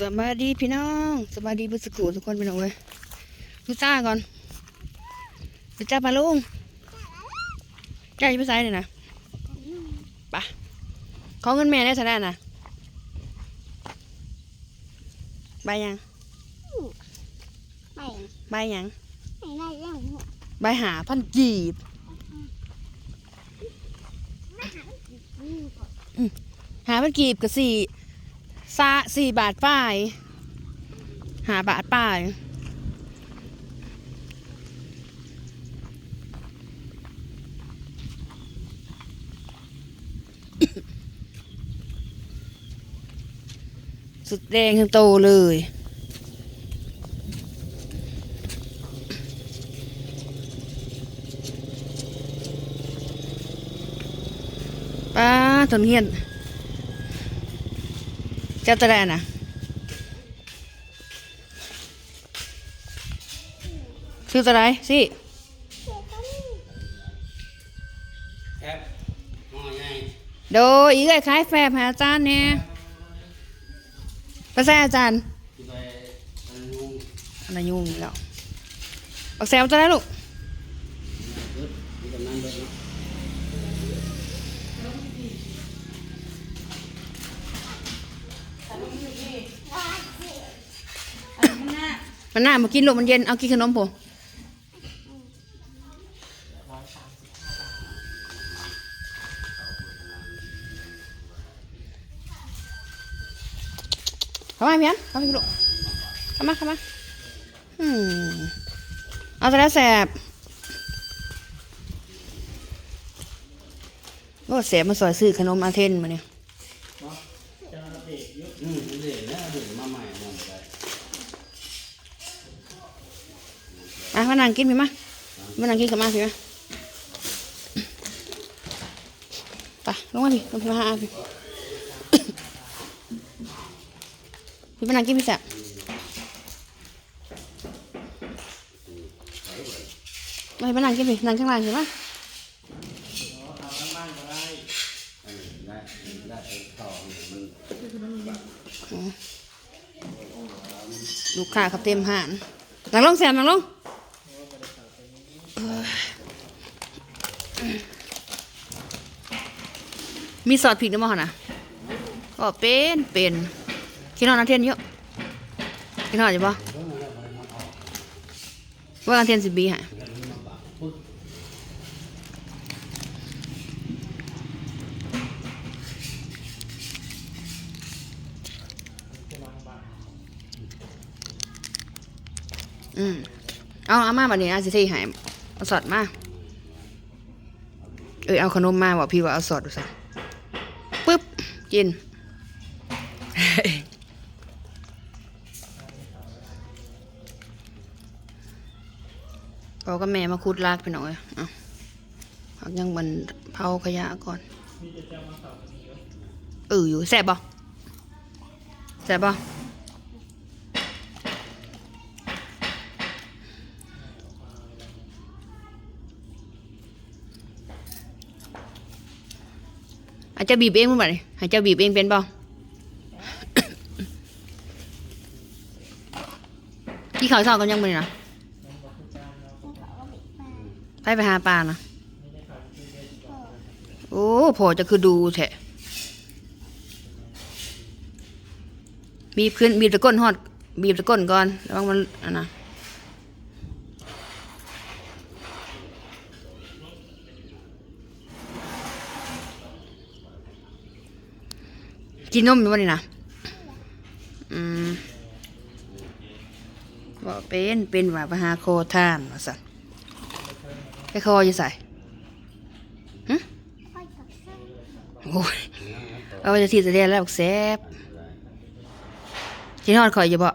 สบายดีพี่น้องสบายดีเพื่อนสกูทุกคนพี่น้องเว้ยดูจ้าก่อนดูจ้าปลาลุงจ้าจะไปใส่เลยนะปะขอเงินแม่ได้เท่าไหร่นะใบยังไม่ใบยังไม่ได้เรื่องหัวใบหาพันกีบหาพันกีบกับสี่ ซาสี่บาทป้ายหาบาทป้ายสุดแดงทั้งโตเลย ป้าตนเฮียน จ้าตะแลน่ะซื้อตะไรสิโดยอีกไอ้คล้ายแฟบหาอาจารย์เนี่ยไปใส่อาจารย์อันนู้นอะไรยุ่งอีกแล้วบักแซวจะได้ลูกันน่ามากินลูกมันเย็น เอากินขนมผมเข้ามาเพียนเข้ามาลูกเข้ามาเข้ามาอืมเอาแต่ละแสบก็แสบมาสอยซื้อขนมอาเทนมาเนี่ย อืมเดี๋ยวแล้วเดี๋ยวมาใหม่มอง ไปมามานั่งกินพี่มามานั่งกินกับมาพี่มาไปลงมาพี่ลงมาหาพี่พี่มานั่งกินพี่แสบมาพี่มานั่งกินพี่นั่งข้างล่างเห็นไหมเออได้ได้ไอ้ต่อเนี่มันลูกค้าเขาเต็มหานนังลงแสบนั่งลง มีซอสพริกด้วยมั้งนะก็เป็นเป็นกินนอนอาเทียนเยอะกินนอนอยู่ปะว่าอาเทียนสิบบีฮะอืมเอาอาม่าบัดนี้อาสิที่หาย เอาสอดมา เออเอาขนมมาบอกพี่ว่าเอาสอดดูสิปึ๊บกินเราก็แม่มาคุดลากไปหน่อยอะพักยังมันเผาขยะก่อน เอออยู่แสบบ่แสบบ่ อาจจะบีบเองมั้งบ่เนี่ยอาจจะบีบเองเป็นบ่ที่เขาชอบกันยังบ่เนี่ยนะไปไปหาปลานะโอ้พอจะคือดูแทะบีบขึ้นบีบตะก้นฮอด บีบตะก้นก่อนระวังมันอันนะ กินนมอยู่วันนี้นะอืมบอกเป็นเป็นว่าไปหาโคท่านว่าสันไอ้คอจะใส่หึค่อยกับเส้นโอ้ยเอาไปจะทีจะเรียนแล้วแซบกินอดข่อยอยู่บ่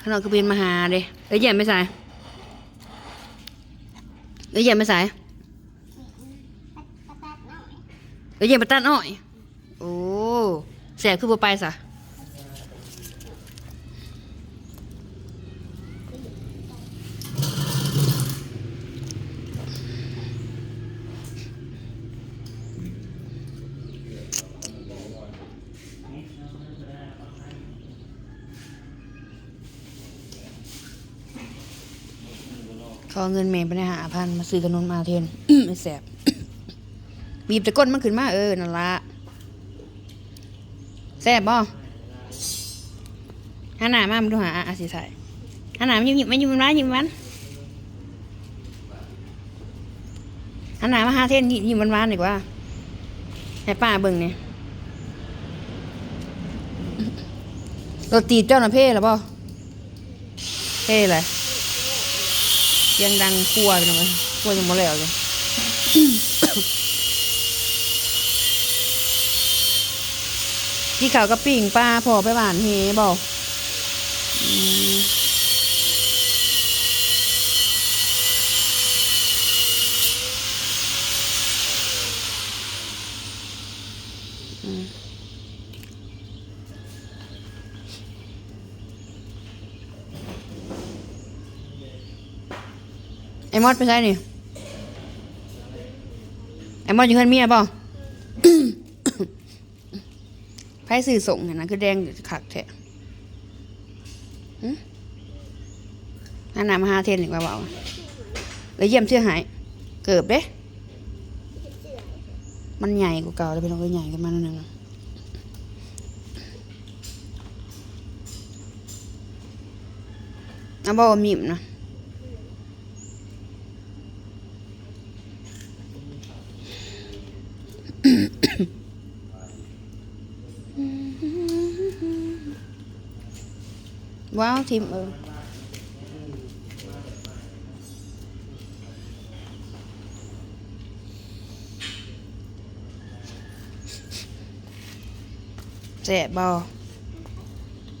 ข้างนอกก็เป็นมาหาเด้เอ้ยแย่ไม่ใส่เอ้ยแย่ไม่ใส่ปัดปัดหน่อยเอ้ยแย่มาตัดอ้อย โอ้แสบคือบัวไปสะขอเงินเม่ไปหาพันมาซื้อขนนมาเทนไม่แสบบีบตะก้นมันขึ้นมาเออนั่นละ แสบบ่หันหน้ามามดูหาอะอะสิใส่หันหน้ามายิ้มยิ้มมายิ้มมันยิ้มมันหันหน้ามาหาเทนยิ้มยิ้มมันมันดีกว่าให้ป้าเบิ่งเนี่ยโรตีเจ้าหน้าเพ่หรอบ่เพ่เลยเสียังดังครัวไปหน่อยครัวยังบ่แล้วเลย ที่เขาวกับปิ่งปลาพอไปหวานเฮบอกอืมอืมไอ้มอดไปใช่นี่ไอ้มอดอยู่เพื่อนเมียบ่ ไพ่สื่อส่งเนี่ยนะคือแดงขักแท้หึอันนำมาหาเทนอีกว่าเบาเลยเยี่ยมเชื่อหาย เกิบเด้ มันใหญ่กว่าเก่าแล้วเป็นเราก็ใหญ่กันมาหน่อยหนึงเอาบอกว่มีมนะ ว้าวทีมเออแสบบอ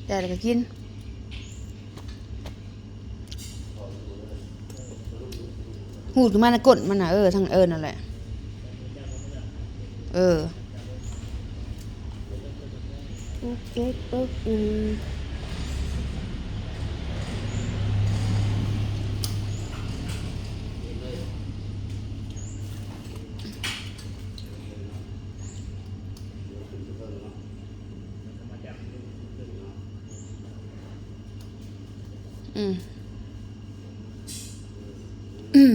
แต่ก็กินหูดขึ้นมาในก้นมันนะเออทางเอิญนั่นแหละ เออ ปุ๊บปุ๊บปุ๊บ อืมอืม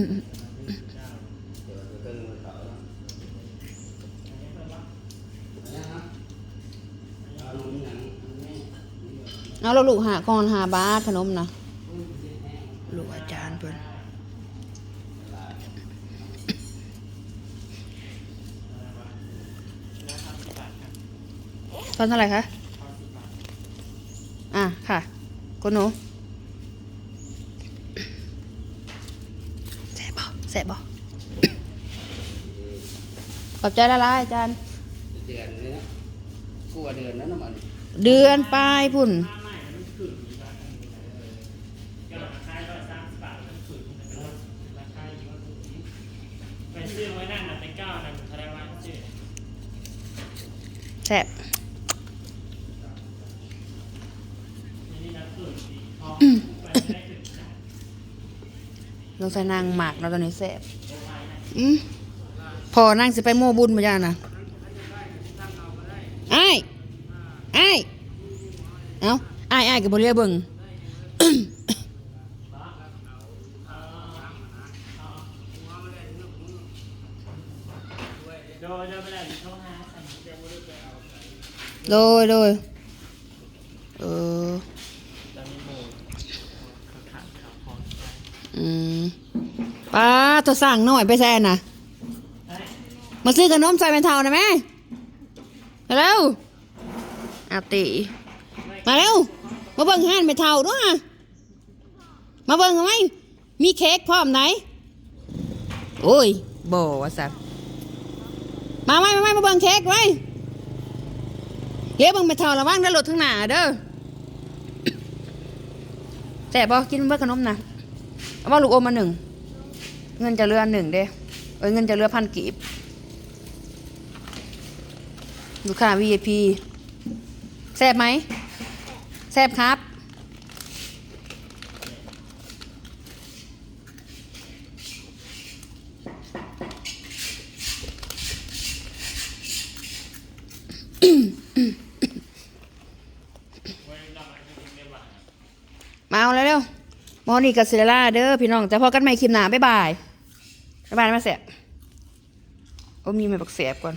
เอาเราลูกหาก่อนหาบาทขนมนะลูกอาจารย์เพิ่นตอนเท่าไหร่คะ อะ ค่ะกุหนู แสบบ่แสบบ่ขอบใจละลายอาจารย์ เดือนนี้นะกลัวเดือนนั้นนะมันเดือนปลายพุ่น ไปซื้อไว้นั่นน่ะเป็นเก้านะแสดงว่าซื้อ แสบ นี่นะคือสีทองไปได้ถึงจ้ะ ลงใส่นางหมากเราตอนนี้แสบอืมพอนั่งสิไปโม่บุญมาจ้านะไอ้ไอ้เอ้าไอ้ไอ้กับบรียเวโทรหาสั่งเดี๋ยบ่ได้ไปเอาโดยโดยเออ ตอนนี้โมเขาขาดข่าวพอใจ อืมป้าตัวสั่งหน่อยไปแซ่น่ะมาซื้อขนมใส่เป็นเทานะแม่เร็วอาติมาเร็วมาเบิ่งห้านเป็นเทาด้วยมาเบิ่งทำไมมีเค้กพร้อมไหน โอ้ยบ่ว่าสัตมาไหมมาไหมมาเบิ่งเค้กไว้เลี้ยเบิ่งเป็นเทาระวังเด้อรถทั้งหน้าเด้อแต่บอกินเบิ่งขนมนะ เอามาลูกอมมาหนึ่ง เงินจะเรือหนึ่งเด้เอ้ยเงินจะเรือพันกีบลูกค้า VIP แซ่บไหมแซ่บครับอบหลังจะถึงได้บ่ามาเอาเร็ว หมอ นี่กับเซล่าเด้อพี่น้อง แต่พอกันใหม่คลิปหน้าบ๊ายบาย บ๊ายบายมาเสบโอ้มีไม่บักแสบก่อน